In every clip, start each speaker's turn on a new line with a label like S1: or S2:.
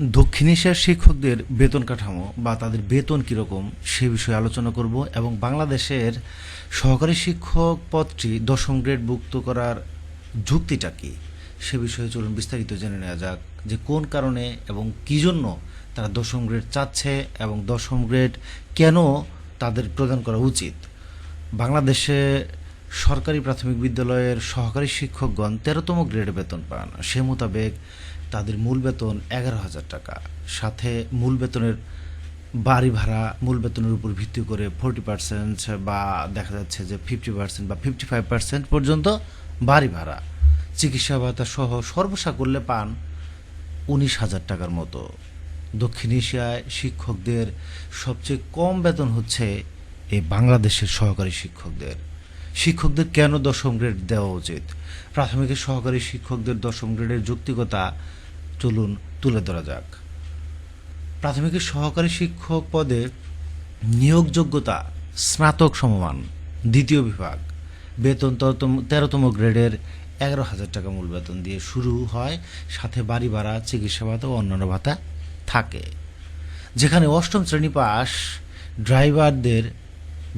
S1: দক্ষিণ এশিয়ার শিক্ষকদের বেতন কাঠামো বা তাদের বেতন কীরকম সে বিষয়ে আলোচনা করব এবং বাংলাদেশের সহকারী শিক্ষক পদটি দশম গ্রেড ভুক্ত করার যুক্তিটা কী সে বিষয়ে চলুন বিস্তারিত জেনে নেওয়া যাক যে কোন কারণে এবং কী জন্য তারা দশম গ্রেড চাচ্ছে এবং দশম গ্রেড কেন তাদের প্রদান করা উচিত। বাংলাদেশে সরকারি প্রাথমিক বিদ্যালয়ের সহকারী শিক্ষকগণ তেরোতম গ্রেডে বেতন পান। সে মোতাবেক তাদের মূল বেতন এগারো হাজার টাকা। সাথে মূল বেতনের বাড়ি ভাড়া, মূল বেতনের উপর ভিত্তি করে ফোরটি পার্সেন্ট বা দেখা যাচ্ছে যে ফিফটি পার্সেন্ট বা ফিফটি ফাইভ পার্সেন্ট পর্যন্ত বাড়ি ভাড়া। চিকিৎসা ভাতা সহ সর্বসাকুল্যে পান উনিশ হাজার টাকার মতো। দক্ষিণ এশিয়ায় শিক্ষকদের সবচেয়ে কম বেতন হচ্ছে এই বাংলাদেশের সহকারী শিক্ষকদের। শিক্ষকদের কেন দশম গ্রেড দেওয়া উচিত? প্রাথমিকের সহকারী শিক্ষকদের দশম গ্রেডের যৌক্তিকতা চলুন তুলে ধরা যাক। প্রাথমিকের সহকারী শিক্ষক পদে নিয়োগযোগ্যতা স্নাতক সমমান, দ্বিতীয় বিভাগ। বেতন তেরোতম গ্রেডের এগারো হাজার টাকা মূল বেতন দিয়ে শুরু হয়, সাথে বাড়ি ভাড়া, চিকিৎসা ভাতা ও অন্যান্য ভাতা থাকে। যেখানে অষ্টম শ্রেণি পাস ড্রাইভারদের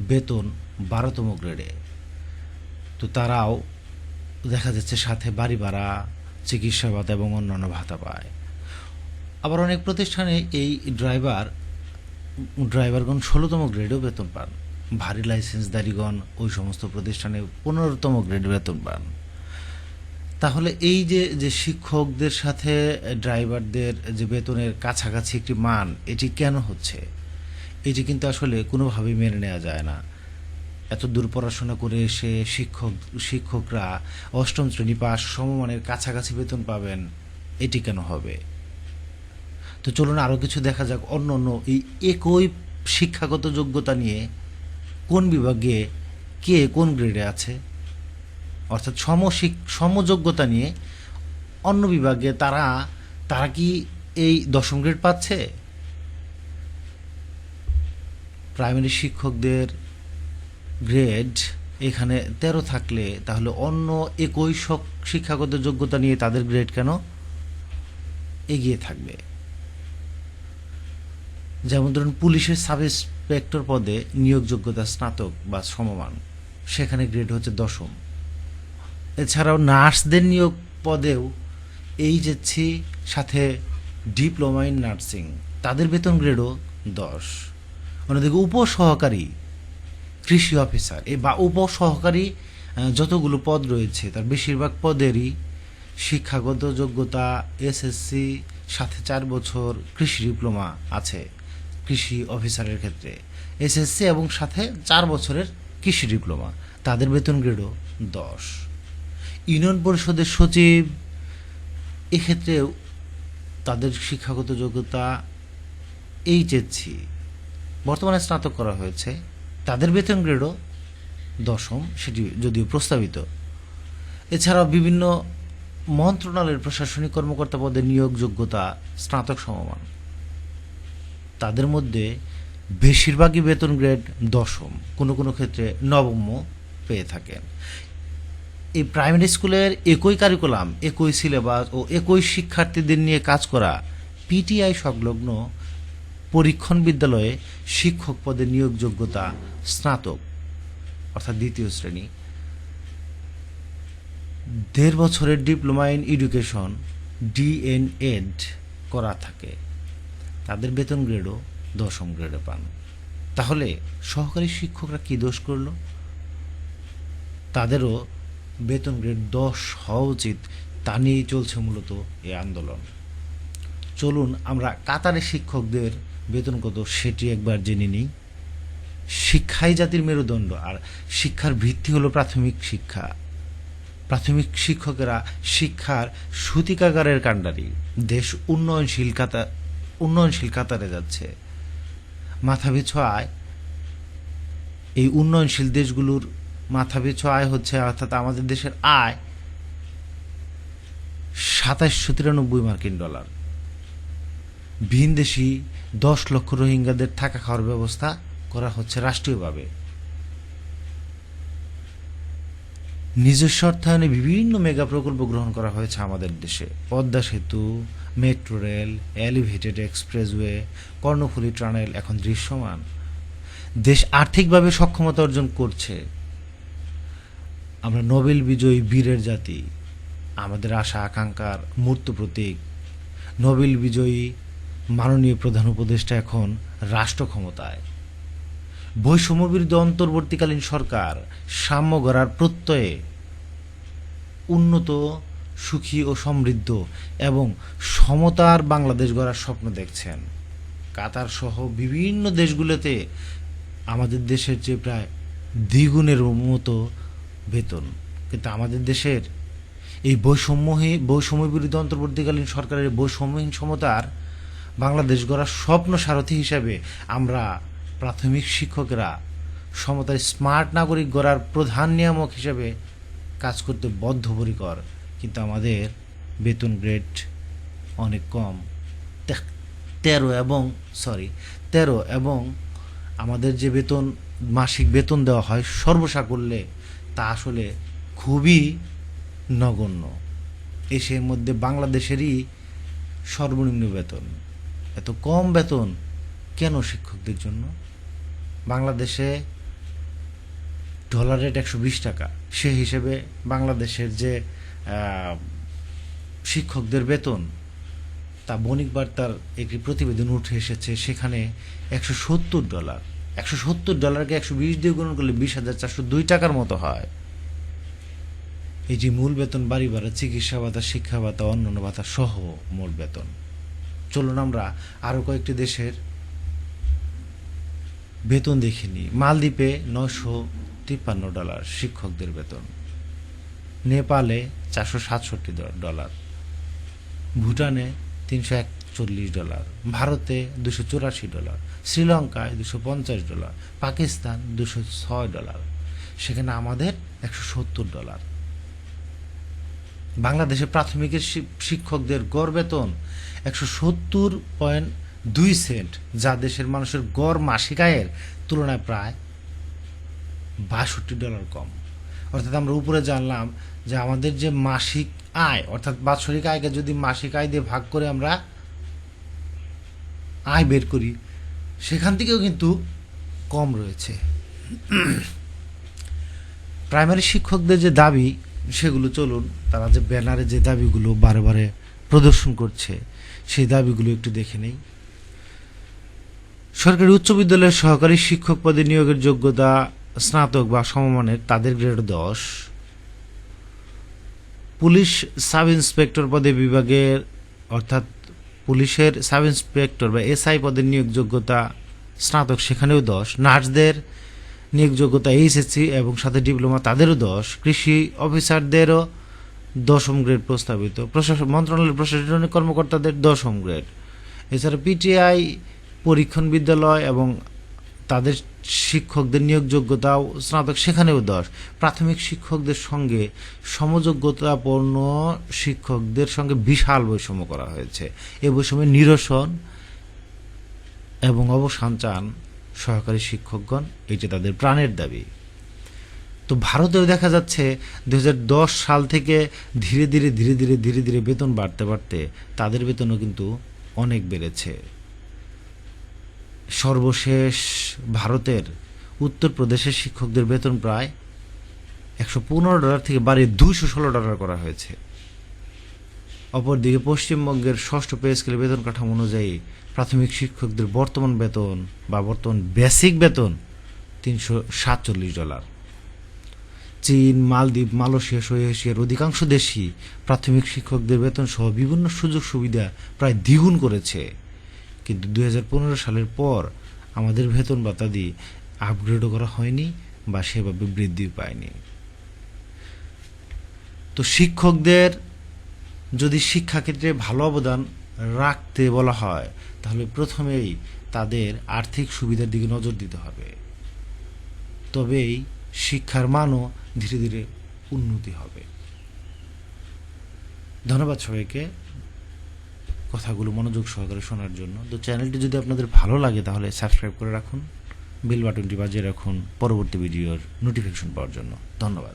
S1: বেতন বারোতম গ্রেডে। তো তারাও দেখা যাচ্ছে সাথে বাড়ি ভাড়া চিকিৎসা ভাতা এবং অন্যান্য ভাতা পায়। আবার অনেক প্রতিষ্ঠানে এই ড্রাইভার, ড্রাইভারগণ ষোলোতম গ্রেডেও বেতন পান। ভারী লাইসেন্সদারিগণ ওই সমস্ত প্রতিষ্ঠানে পনেরোতম গ্রেড বেতন পান। তাহলে এই যে যে শিক্ষকদের সাথে ড্রাইভারদের যে বেতনের কাছাকাছি একটি মান, এটি কেন হচ্ছে? এটি কিন্তু আসলে কোনোভাবেই মেনে নেওয়া যায় না। এত দূর পড়াশোনা করে এসে শিক্ষক, শিক্ষকরা অষ্টম শ্রেণি পাস সমমানের কাছাকাছি বেতন পাবেন, এটি কেন হবে? তো চলুন আরও কিছু দেখা যাক অন্য অন্য এই একই শিক্ষাগত যোগ্যতা নিয়ে কোন বিভাগে কে কোন গ্রেডে আছে? অর্থাৎ সমশিক, সমযোগ্যতা নিয়ে অন্য বিভাগে তারা তারা কি এই দশম গ্রেড পাচ্ছে? প্রাইমারি শিক্ষকদের গ্রেড এখানে তেরো থাকলে তাহলে অন্য একই শক- শিক্ষাগত যোগ্যতা নিয়ে তাদের গ্রেড কেন এগিয়ে থাকবে? যেমন ধরুন পুলিশের সাব ইন্সপেক্টর পদে নিয়োগযোগ্যতা স্নাতক বা সমমান, সেখানে গ্রেড হচ্ছে দশম। এছাড়াও নার্সদের নিয়োগ পদেও এইচএসসি সাথে ডিপ্লোমা ইন নার্সিং, তাদের বেতন গ্রেডও দশ। অন্যদিকে উপসহকারী কৃষি অফিসার, এ বা উপসহকারী যতগুলো পদ রয়েছে, তার বেশিরভাগ পদেরই শিক্ষাগত যোগ্যতা, এসএসসি, সাথে চার বছর কৃষি ডিপ্লোমা আছে কৃষি অফিসারের ক্ষেত্রে। এসএসসি এবং সাথে চার বছরের কৃষি ডিপ্লোমা, তাদের বেতন গ্রেডও দশ। ইউনিয়ন পরিষদের সচিব, এক্ষেত্রেও তাদের শিক্ষাগত যোগ্যতা এইচএসসি। বর্তমানে স্নাতক করা হয়েছে। তাদের বেতন গ্রেডও দশম, সেটি যদিও প্রস্তাবিত। এছাড়াও বিভিন্ন মন্ত্রণালয়ের প্রশাসনিক কর্মকর্তা পদে নিয়োগ যোগ্যতা স্নাতক সমমান। তাদের মধ্যে বেশিরভাগই বেতন গ্রেড দশম, কোনো কোনো ক্ষেত্রে নবম পেয়ে থাকেন। এই প্রাইমারি স্কুলের একই কারিকুলাম, একই সিলেবাস ও একই শিক্ষার্থীদের নিয়ে কাজ করা পিটিআই সংলগ্ন পরীক্ষণ বিদ্যালয়ে শিক্ষক পদে নিয়োগ যোগ্যতা স্নাতক, অর্থাৎ দ্বিতীয় শ্রেণি। দেড় বছরের ডিপ্লোমা ইন এডুকেশন ডিএনএড করা থাকে। তাদের বেতন গ্রেডও দশম গ্রেডে পান। তাহলে সহকারী শিক্ষকরা কি দোষ করল? তাদেরও বেতন গ্রেড দশ হওয়া উচিত, তা নিয়েই চলছে মূলত এই আন্দোলন। চলুন আমরা কাতারে শিক্ষকদের বেতন কত সেটি একবার জেনে নিই। শিক্ষাই জাতির মেরুদণ্ড, আর শিক্ষার ভিত্তি হলো প্রাথমিক শিক্ষা। প্রাথমিক শিক্ষকেরা শিক্ষার সূতিকাগারের কাণ্ডারি। দেশ উন্নয়নশীল কাতা, উন্নয়নশীল কাতারে যাচ্ছে। মাথাপিছু আয়। এই উন্নয়নশীল দেশগুলোর মাথাপিছু আয় হচ্ছে, অর্থাৎ আমাদের দেশের আয় সাতাশশো তিরানব্বই মার্কিন ডলার। ভিনদেশি দশ লক্ষ রোহিঙ্গাদের থাকা খাওয়ার ব্যবস্থা করা হচ্ছে রাষ্ট্রীয়ভাবে। নিজস্ব অর্থায়নে বিভিন্ন মেগা প্রকল্প গ্রহণ করা হয়েছে আমাদের দেশে। পদ্মা সেতু, metro rail, elevated expressway, Karnaphuli tunnel এখন দৃশ্যমান। দেশ আর্থিকভাবে সক্ষমতা অর্জন করছে। আমরা নোবেল বিজয়ী বীরের জাতি। আমাদের আশা, আকাঙ্ক্ষার মূর্ত প্রতীক। নোবেল বিজয়ী মাননীয় প্রধান উপদেষ্টা এখন রাষ্ট্র ক্ষমতায়। বৈষম্য বিরুদ্ধে অন্তর্বর্তীকালীন সরকার সাম্য গড়ার প্রত্যয়ে উন্নত, সুখী ও সমৃদ্ধ এবং সমতার বাংলাদেশ গড়ার স্বপ্ন দেখছেন। কাতার সহ বিভিন্ন দেশগুলোতে আমাদের দেশের চেয়ে প্রায় দ্বিগুণের মতো বেতন। কিন্তু আমাদের দেশের এই বৈষম্যহী বৈষম্য বিরুদ্ধে অন্তর্বর্তীকালীন সরকারের বৈষম্যহীন সমতার বাংলাদেশ গড়ার স্বপ্ন সারথী হিসাবে আমরা প্রাথমিক শিক্ষকরা সমতার স্মার্ট নাগরিক গড়ার প্রধান নিয়ামক হিসেবে কাজ করতে বদ্ধপরিকর। কিন্তু আমাদের বেতন গ্রেড অনেক কম। তেরো এবং সরি তেরো এবং আমাদের যে বেতন, মাসিক বেতন দেওয়া হয় সর্বসাকুল্যে তা আসলে খুবই নগণ্য। এসের মধ্যে বাংলাদেশেরই সর্বনিম্ন বেতন। এত কম বেতন কেন শিক্ষকদের জন্য? বাংলাদেশে ডলার রেট একশো বিশ টাকা। সে হিসেবে বাংলাদেশের যে শিক্ষকদের বেতন, তা বণিক বার্তার একটি প্রতিবেদন উঠে এসেছে, সেখানে একশো সত্তর ডলার একশো সত্তর ডলারকে একশো বিশ দিয়ে গুণ করলে বিশ হাজার চারশো দুই টাকার মতো হয়। এই যে মূল বেতন, বাড়ি ভাড়া, চিকিৎসা ভাতা, শিক্ষা ভাতা, অন্যান্য ভাতা সহ মূল বেতন। চলুন আমরা আরও কয়েকটি দেশের বেতন দেখিনি মালদ্বীপে নয়শো তিপ্পান্ন ডলার শিক্ষকদের বেতন। নেপালে চারশো সাতষট্টি ডলার। ভুটানে তিনশো একচল্লিশ ডলার। ভারতে দুশো চুরাশি ডলার। শ্রীলঙ্কায় দুশো পঞ্চাশ ডলার। পাকিস্তান দুশো ছয় ডলার। সেখানে আমাদের একশো সত্তর ডলার। বাংলাদেশে প্রাথমিকের শিক্ষকদের গড় বেতন একশো সত্তর পয়েন্ট দুই সেন্ট, যা দেশের মানুষের গড় মাসিক আয়ের তুলনায় প্রায় বাষট্টি ডলার কম। অর্থাৎ আমরা উপরে জানলাম যে আমাদের যে মাসিক আয়, অর্থাৎ বাৎসরিক আয়কে যদি মাসিক আয় দিয়ে ভাগ করে আমরা আয় বের করি, সেখান থেকেও কিন্তু কম রয়েছে। প্রাইমারি শিক্ষকদের যে দাবি সেগুলো চলুন, তারা যে ব্যানারে যে দাবিগুলো বারে বারে প্রদর্শন করছে, সেই দাবিগুলো একটু দেখে নেই। সরকারি উচ্চ বিদ্যালয়ের সহকারী শিক্ষক পদে নিয়োগের যোগ্যতা স্নাতক বা সমমানের, তাদের গ্রেড দশ। পুলিশ সাব ইন্সপেক্টর পদে বিভাগের, অর্থাৎ পুলিশের সাব ইন্সপেক্টর বা এসআই পদের নিয়োগ যোগ্যতা স্নাতক, সেখানেও দশ। নার্সদের নিয়োগ যোগ্যতা এইচএসসি এবং সাথে ডিপ্লোমা তাদেরও দশ। কৃষি অফিসারদেরও দশম গ্রেড প্রস্তাবিত। প্রশাসন মন্ত্রণালয়ের প্রশাসনিক কর্মকর্তাদের দশম গ্রেড। এছাড়া পিটিআই, পরীক্ষণ বিদ্যালয় এবং তাদের শিক্ষকদের নিয়োগ যোগ্যতাও স্নাতক, সেখানেও দশ। প্রাথমিক শিক্ষকদের সঙ্গে সমযোগ্যতাপূর্ণ শিক্ষকদের সঙ্গে বিশাল বৈষম্য করা হয়েছে। এ বৈষম্যের নিরসন এবং অবসান চান সহকারী শিক্ষকগণ এটি তাদের প্রাণের দাবি। তো ভারতেও দেখা যাচ্ছে দু সাল থেকে ধীরে ধীরে ধীরে ধীরে ধীরে ধীরে বেতন বাড়তে বাড়তে তাদের বেতনও কিন্তু অনেক বেড়েছে। সর্বশেষ ভারতের উত্তরপ্রদেশের শিক্ষকদের বেতন প্রায় একশো পনেরো ডলার থেকে বাড়িয়ে দুশো ষোলো ডলার করা হয়েছে। অপরদিকে পশ্চিমবঙ্গের ষষ্ঠ পে বেতন কাঠামো অনুযায়ী প্রাথমিক শিক্ষকদের বর্তমান বেতন বা বর্তমান বেসিক বেতন তিনশো সাতচল্লিশ ডলার। চীন, মালদ্বীপ, মালয়েশিয়া সহ এশিয়ার অধিকাংশ দেশই প্রাথমিক শিক্ষকদের বেতন সহ বিভিন্ন সুযোগ সুবিধা প্রায় দ্বিগুণ করেছে। কিন্তু দু হাজার পনেরো সালের পর আমাদের বেতন ভাতাদি আপগ্রেডও করা হয়নি বা সেভাবে বৃদ্ধি পায়নি। তো শিক্ষকদের যদি শিক্ষাক্ষেত্রে ভালো অবদান রাখতে বলা হয়, তাহলে প্রথমেই তাদের আর্থিক সুবিধার দিকে নজর দিতে হবে। তবেই শিক্ষার মানও ধীরে ধীরে উন্নতি হবে। ধন্যবাদ সবাইকে কথাগুলো মনোযোগ সহকারে শোনার জন্য। তো চ্যানেলটি যদি আপনাদের ভালো লাগে, তাহলে সাবস্ক্রাইব করে রাখুন, বেল বাটনটি বাজিয়ে রাখুন পরবর্তী ভিডিওর নোটিফিকেশন পাওয়ার জন্য। ধন্যবাদ।